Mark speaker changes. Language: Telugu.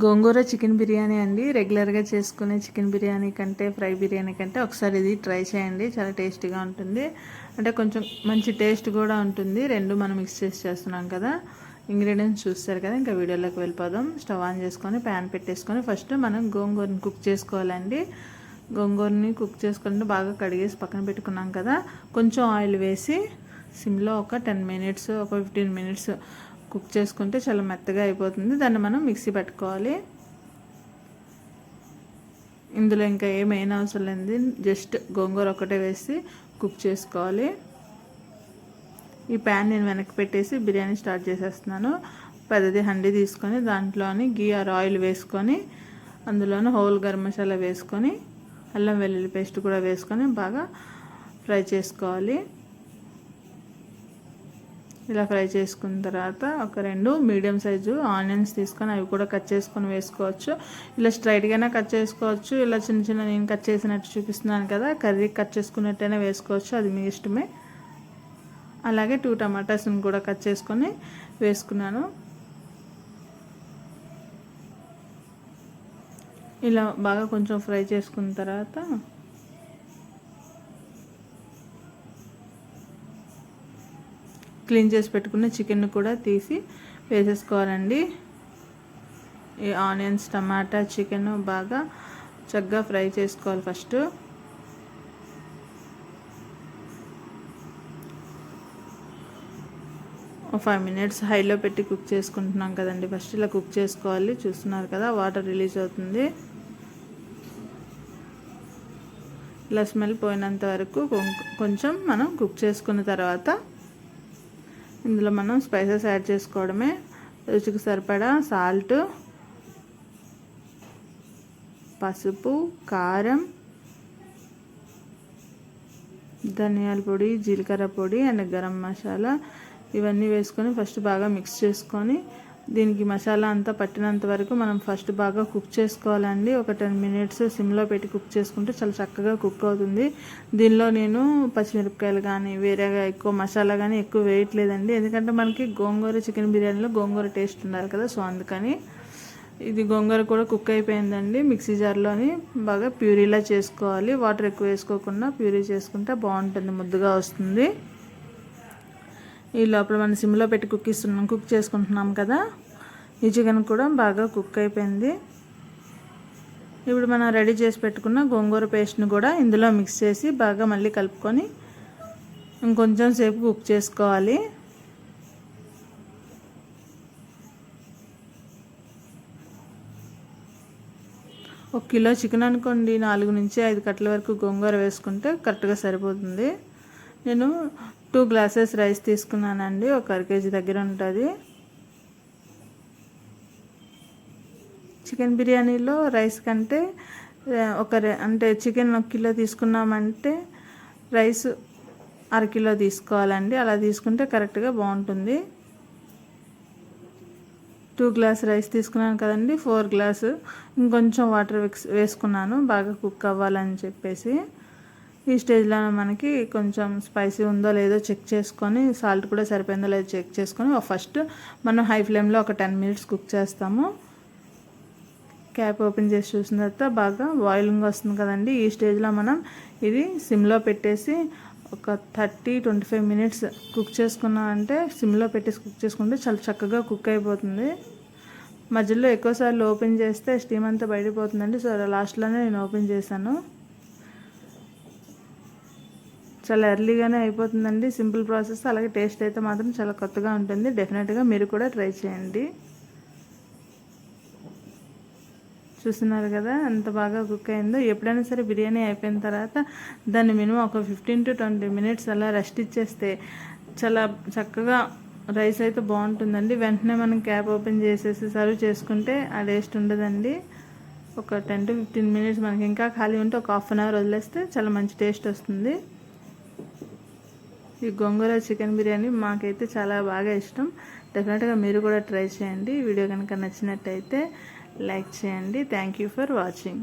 Speaker 1: గోంగూర చికెన్ బిర్యానీ అండి. రెగ్యులర్గా చేసుకునే చికెన్ బిర్యానీ కంటే ఫ్రై బిర్యానీ కంటే ఒకసారి ఇది ట్రై చేయండి. చాలా టేస్టీగా ఉంటుంది. అంటే కొంచెం మంచి టేస్ట్ కూడా ఉంటుంది. రెండు మనం మిక్స్ చేసి చేస్తున్నాం కదా. ఇంగ్రీడియంట్స్ చూస్తారు కదా. ఇంకా వీడియోలోకి వెళ్ళిపోదాం. స్టవ్ ఆన్ చేసుకొని ప్యాన్ పెట్టేసుకొని ఫస్ట్ మనం గోంగూరని కుక్ చేసుకోవాలండి. గోంగూరని కుక్ చేసుకుంటే బాగా కడిగేసి పక్కన పెట్టుకున్నాం కదా. కొంచెం ఆయిల్ వేసి సిమ్లో ఒక టెన్ మినిట్స్ ఒక ఫిఫ్టీన్ మినిట్స్ కుక్ చేసుకుంటే చాలా మెత్తగా అయిపోతుంది. దాన్ని మనం మిక్సీ పెట్టుకోవాలి. ఇందులో ఇంకా ఏమైనా అవసరం లేదు జస్ట్ గోంగూర ఒకటే వేసి కుక్ చేసుకోవాలి. ఈ ప్యాన్ నేను వెనక్కి పెట్టేసి బిర్యానీ స్టార్ట్ చేసేస్తున్నాను. పెద్దది హండి తీసుకొని దాంట్లోని గీ ఆర్ ఆయిల్ వేసుకొని అందులోని హోల్ గరం మసాలా వేసుకొని అల్లం వెల్లుల్లి పేస్ట్ కూడా వేసుకొని బాగా ఫ్రై చేసుకోవాలి. ఇలా ఫ్రై చేసుకున్న తర్వాత ఒక రెండు మీడియం సైజు ఆనియన్స్ తీసుకొని అవి కూడా కట్ చేసుకొని వేసుకోవచ్చు. ఇలా స్ట్రైట్గానే కట్ చేసుకోవచ్చు. ఇలా చిన్న చిన్న నేను కట్ చేసినట్టు చూపిస్తున్నాను కదా కర్రీ కట్ చేసుకున్నట్టయినా వేసుకోవచ్చు. అది మీ ఇష్టమే. అలాగే టూ టమాటాస్ని కూడా కట్ చేసుకొని వేసుకున్నాను. ఇలా బాగా కొంచెం ఫ్రై చేసుకున్న తర్వాత క్లీన్ చేసి పెట్టుకున్న చికెన్ కూడా తీసి వేసేసుకోవాలండి. ఈ ఆనియన్స్ టమాటా చికెన్ బాగా చక్కగా ఫ్రై చేసుకోవాలి ఫస్ట్. ఫైవ్ మినిట్స్ హైలో పెట్టి కుక్ చేసుకుంటున్నాం కదండి. ఫస్ట్ ఇలా కుక్ చేసుకోవాలి. చూస్తున్నారు కదా వాటర్ రిలీజ్ అవుతుంది. ఇలా స్మెల్ పోయినంత వరకు కొంచెం మనం కుక్ చేసుకున్న తర్వాత ఇందులో మనం స్పైసెస్ యాడ్ చేసుకోవడమే. రుచికి సరిపడా సాల్ట్ పసుపు కారం ధనియాల పొడి జీలకర్ర పొడి అండ్ గరం మసాలా ఇవన్నీ వేసుకొని ఫస్ట్ బాగా మిక్స్ చేసుకొని దీనికి మసాలా అంతా పట్టినంత వరకు మనం ఫస్ట్ బాగా కుక్ చేసుకోవాలండి. ఒక టెన్ మినిట్స్ సిమ్లో పెట్టి కుక్ చేసుకుంటే చాలా చక్కగా కుక్ అవుతుంది. దీనిలో నేను పచ్చిమిరపకాయలు కానీ వేరేగా ఎక్కువ మసాలా కానీ ఎక్కువ వేయట్లేదండి. ఎందుకంటే మనకి గోంగూర చికెన్ బిర్యానీలో గోంగూర టేస్ట్ ఉండాలి కదా సో అందుకని ఇది గోంగూర కూడా కుక్ అయిపోయిందండి. మిక్సీ జార్లోని బాగా ప్యూరీలా చేసుకోవాలి. వాటర్ ఎక్కువ వేసుకోకుండా ప్యూరీ చేసుకుంటే బాగుంటుంది ముద్దుగా వస్తుంది. ఈ లోపల మనం సిమ్లో పెట్టి కుక్ ఇస్తున్నాం కుక్ చేసుకుంటున్నాం కదా. ఈ చికెన్ కూడా బాగా కుక్ అయిపోయింది. ఇప్పుడు మనం రెడీ చేసి పెట్టుకున్న గోంగూర పేస్ట్ని కూడా ఇందులో మిక్స్ చేసి బాగా మళ్ళీ కలుపుకొని ఇంకొంచెం సేపు కుక్ చేసుకోవాలి. ఒక కిలో చికెన్ అనుకోండి నాలుగు నుంచి ఐదు కట్టల వరకు గోంగూర వేసుకుంటే కరెక్ట్గా సరిపోతుంది. నేను టూ గ్లాసెస్ రైస్ తీసుకున్నానండి. ఒక అర కేజీ దగ్గర ఉంటుంది. చికెన్ బిర్యానీలో రైస్ కంటే ఒక అంటే చికెన్ ఒక కిలో తీసుకున్నామంటే రైస్ అర కిలో తీసుకోవాలండి. అలా తీసుకుంటే కరెక్ట్గా బాగుంటుంది. టూ గ్లాస్ రైస్ తీసుకున్నాను కదండి. Four glass. ఇంకొంచెం వాటర్ వేసుకున్నాను. బాగా కుక్ అవ్వాలని చెప్పేసి. ఈ స్టేజ్లో మనకి కొంచెం స్పైసీ ఉందో లేదో చెక్ చేసుకొని సాల్ట్ కూడా సరిపోయిందో లేదో చెక్ చేసుకొని ఫస్ట్ మనం హై ఫ్లేమ్లో ఒక టెన్ మినిట్స్ కుక్ చేస్తాము. క్యాప్ ఓపెన్ చేసి చూసిన తర్వాత బాగా బాయిలింగ్ వస్తుంది కదండి. ఈ స్టేజ్లో మనం ఇది సిమ్లో పెట్టేసి ఒక thirty twenty five minutes cook చేసుకున్నామంటే సిమ్లో పెట్టేసి కుక్ చేసుకుంటే చాలా చక్కగా కుక్ అయిపోతుంది. మధ్యలో ఎక్కువసార్లు ఓపెన్ చేస్తే స్టీమ్ అంతా బయటపోతుందండి సో లాస్ట్లోనే నేను ఓపెన్ చేశాను. చాలా ఎర్లీగానే అయిపోతుందండి. Simple process. అలాగే టేస్ట్ అయితే మాత్రం చాలా కొత్తగా ఉంటుంది. డెఫినెట్గా మీరు కూడా ట్రై చేయండి. చూస్తున్నారు కదా ఎంత బాగా కుక్ అయిందో. ఎప్పుడైనా సరే బిర్యానీ అయిపోయిన తర్వాత దాన్ని మినిమం ఒక ఫిఫ్టీన్ టు ట్వంటీ మినిట్స్ అలా రెస్ట్ ఇచ్చేస్తే చాలా చక్కగా రైస్ అయితే బాగుంటుందండి. వెంటనే మనం క్యాప్ ఓపెన్ చేసేసి సర్వ్ చేసుకుంటే ఆ టేస్ట్ ఉండదండి. ఒక టెన్ టు ఫిఫ్టీన్ మినిట్స్ మనకి ఇంకా ఖాళీ ఉంటే ఒక హాఫ్ అన్ అవర్ వదిలేస్తే చాలా మంచి టేస్ట్ వస్తుంది. ఈ గోంగూర చికెన్ బిర్యానీ మాకైతే చాలా బాగా ఇష్టం. డెఫినెట్గా మీరు కూడా ట్రై చేయండి. వీడియో కనుక నచ్చినట్టయితే లైక్ చేయండి. Thank you for watching